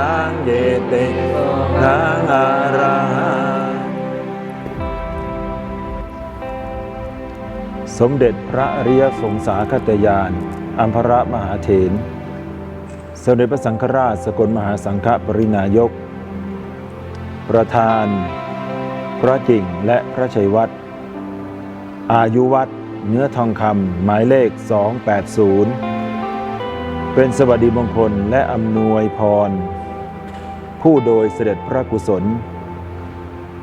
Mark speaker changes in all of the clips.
Speaker 1: ทางอาราหังสมเด็จพระอริยสงสาคตยานอัมพระมหาเถรสมเด็จพระสังฆราชสกลมหาสังฆปรินายก ประธาน พระกิ่งและพระชัยวัดอายุวัดเนื้อทองคำหมายเลข 280 เป็นสวัสดีมงคลและอำนวยพร ผู้โดยเสด็จพระกุศล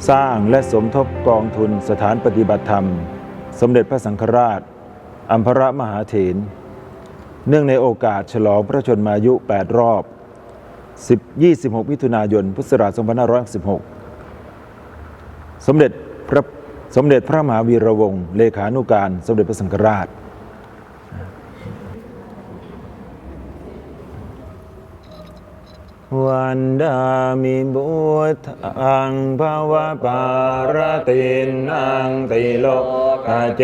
Speaker 1: สร้างและสมทบกองทุนสถานปฏิบัติธรรม สมเด็จพระสังฆราชอัมพระมหาเถรเนื่องในโอกาสฉลองพระชนมายุ 8 รอบ 10 26 มิถุนายน พุทธศักราช2516 สมเด็จพระสมเด็จพระมหาวีระวงศ์เลขานุการ สมเด็จพระสังฆราช วันดามิบุตังภาวะปารตินังติโลกเจ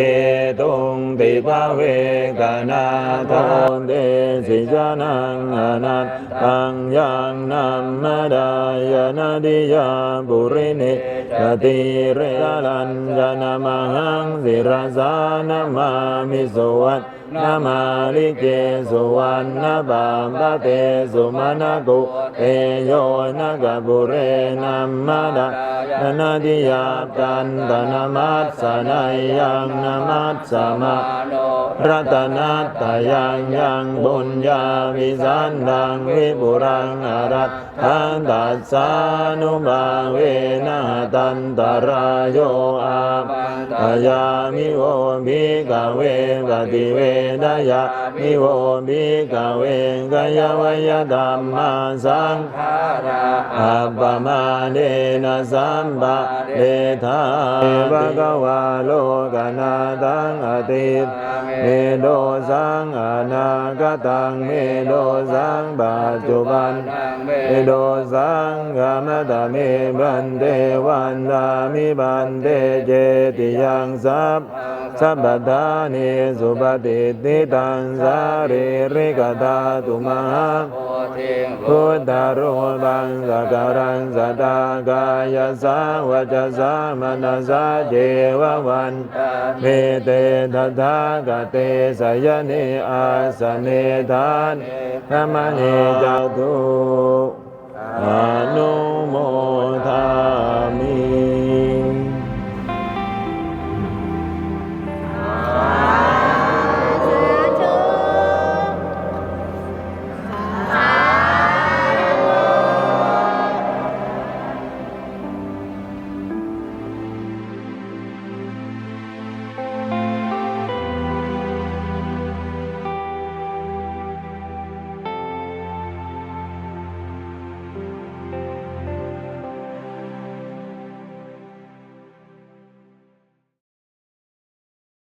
Speaker 1: ตุงติภาเวกนาทนเตสิจานังอนัตตังยังนัมมดายนาดิยาบุรินิกติเรลัญจนามังสิรสานามามิสวัต นามาลิเกสุวรรณบามปะเตสุมาณกุเอโยนะกะบุเรนัมมะดานาดิยากันตนามัสสนัยยังนามัสสมารัตนัตตยังยังบุญญาวิสันดังวิปุรังอรัตทันตัสสานุบาเวนะตันตรายโยอาปยามิโวภิกเวกติเวดายามิโวภิกเวกยวยธรรมาสังขาราอัปปมาเดนะสัมปะเดธาภะคะวาโลกนาตังอติตเมโดสังอนาคตังเมโดสังปัจจุบันเมโดสังกามตะเมบันเตวันดามิบันเตเจติยังสัพสัพพทานิสุปฏิติตังสาริริกตาตุมหังพุทธารูปังสักการังสัตตากายสาวจสามนัสสะเจววันเมเตทัทากเตสยเนอาสเนทานธรรมเนจตุอนุโม